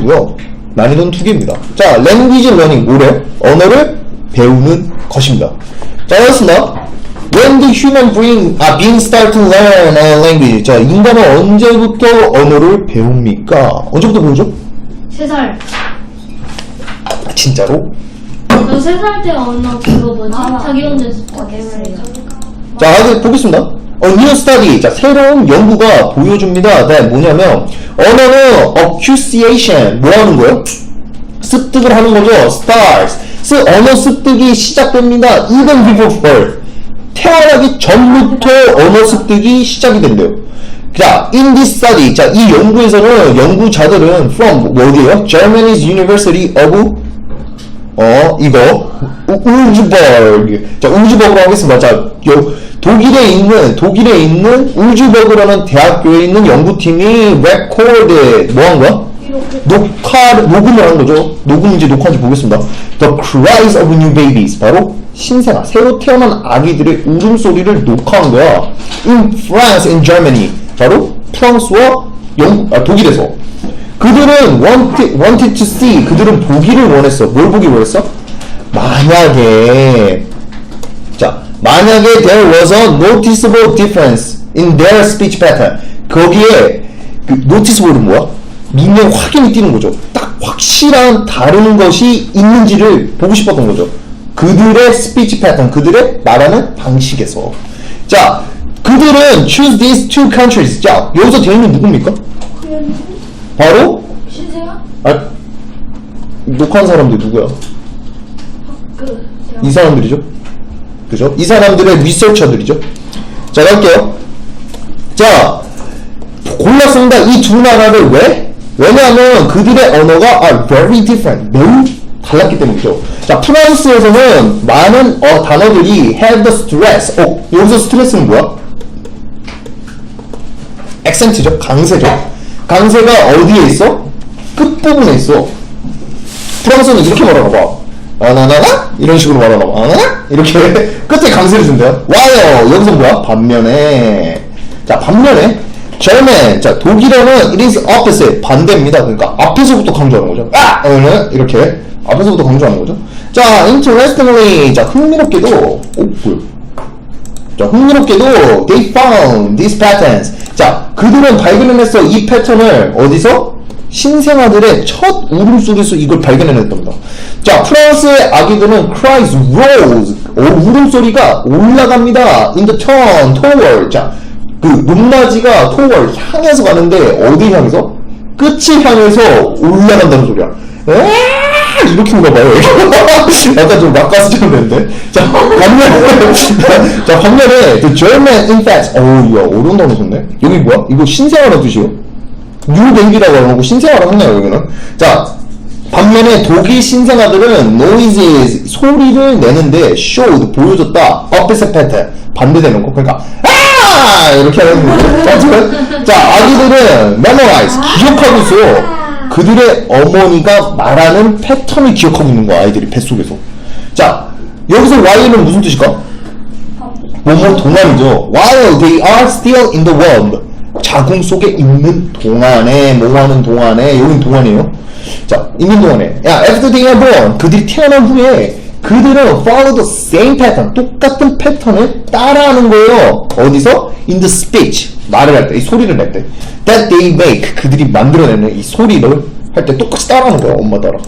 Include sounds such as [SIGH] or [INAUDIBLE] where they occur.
난이도고요. 난이도는 두 개입니다. 자, language learning 뭐래요? 언어를 배우는 것입니다. 자, 알겠습니다. When the human brain, 아, being start to learn a language. 자, 인간은 언제부터 언어를 배웁니까? 언제부터 배우죠? 세 살. 아, 진짜로? 너세 살 때 언어 그거 뭐지? 자기 혼자 했어요. 자, 아직 보겠습니다. 어, new study. 자, 새로운 연구가 보여줍니다. 네, 뭐냐면, 언어는 acquisition. 뭐 하는 거예요? 습득을 하는 거죠. starts. 스, 언어 습득이 시작됩니다. even before birth. 태어나기 전부터 언어 습득이 시작이 된대요. 자, in this study. 자, 이 연구에서는 연구자들은 from, 뭐 어디에요? Germany's University of 어, 이거 울즈버그. 자, 울즈버그라고 하겠습니다. 자, 요 독일에 있는 독일에 있는 울즈버그라는 대학교에 있는 연구팀이 레코드 뭐한 거야? 녹화 녹음을 한 거죠. 녹음인지 녹화인지 보겠습니다. The cries of new babies. 바로 신생아 새로 태어난 아기들의 울음소리를 녹화한 거야. In France and Germany. 바로 프랑스와 영, 아, 독일에서. 그들은 wanted, wanted to see 그들은 보기를 원했어 뭘 보기 원했어? 만약에 자 만약에 there was a noticeable difference in their speech pattern 거기에 그 noticeable은 뭐야? 미명 확인이 띄는 거죠 딱 확실한 다른 것이 있는지를 보고 싶었던 거죠 그들의 speech pattern 그들의 말하는 방식에서 자 그들은 choose these two countries 자 여기서 있는 누굽니까? 바로 신세가? 아, 녹화한 사람들 누구야? 그이 사람들이죠? 그죠? 이 사람들의 리서처들이죠? 자, 갈게요. 자, 골랐습니다. 이 두 나라를 왜? 왜냐하면 그들의 언어가 are very different. 매우 달랐기 때문이죠. 자, 프랑스에서는 많은 어, 단어들이 have the stress. 어, 여기서 스트레스는 뭐야? 액센트죠. 강세죠. 강세가 어디에 있어? 끝부분에 있어. 프랑스는 이렇게 말하나 봐. 아나나나? 이런 식으로 말하나 봐. 아나나? 이렇게 [LAUGHS] 끝에 강세를 준대요. 와요. 여기서 뭐야? 반면에. 자, 반면에. German. 자, 독일어는 it is opposite. 반대입니다. 그러니까 앞에서부터 강조하는 거죠. 아! 어, 이렇게. 앞에서부터 강조하는 거죠. 자, interestingly. 자, 흥미롭게도. 오, 뭐야. 자, 흥미롭게도 they found these patterns. 자, 그들은 발견해냈어 이 패턴을 어디서? 신생아들의 첫 울음소리에서 이걸 발견해냈답니다. 자, 프랑스의 아기들은 cries rose. 어, 울음소리가 올라갑니다. in the turn, toward. 자, 그 높낮이가 toward 향해서 가는데 어디 향해서? 끝을 향해서 올라간다는 소리야. 에아! 이렇게 인가 봐요. [LAUGHS] 약간 좀 락가스처럼 되는데. 자, 반면에, [LAUGHS] 자, 반면에, the German infants. 어우, 야, 어려운 단어 썼네. 여기 뭐야? 이거 신생아라는 뜻이요? 뉴 베이비라고 하는 거고, 신생아라고 하네요, 여기는. 자, 반면에 독일 신생아들은 noises, 소리를 내는데, showed, 보여줬다, opposite pattern, 반대되는 거. 그러니까, 아! 이렇게 하는 거죠. 자, 아기들은 memorize, 기억하고 있어요. 그들의 어머니가 말하는 패턴을 기억하고 있는 거야, 아이들이 뱃속에서. 자, 여기서 Y는 무슨 뜻일까? 뭐뭐 동안이죠. While they are still in the world. 자궁 속에 있는 동안에, 뭐 하는 동안에, 여긴 동안이에요. 자, 있는 동안에. 야, after they are born. 그들이 태어난 후에 그들은 follow the same pattern. 똑같은 패턴을 따라하는 거예요. 어디서? In the speech. 말을 할 때, 이 소리를 낼 때. That they make. 그들이 만들어내는 이 소리를 할 때 똑같이 따라하는 거야, 엄마 따라.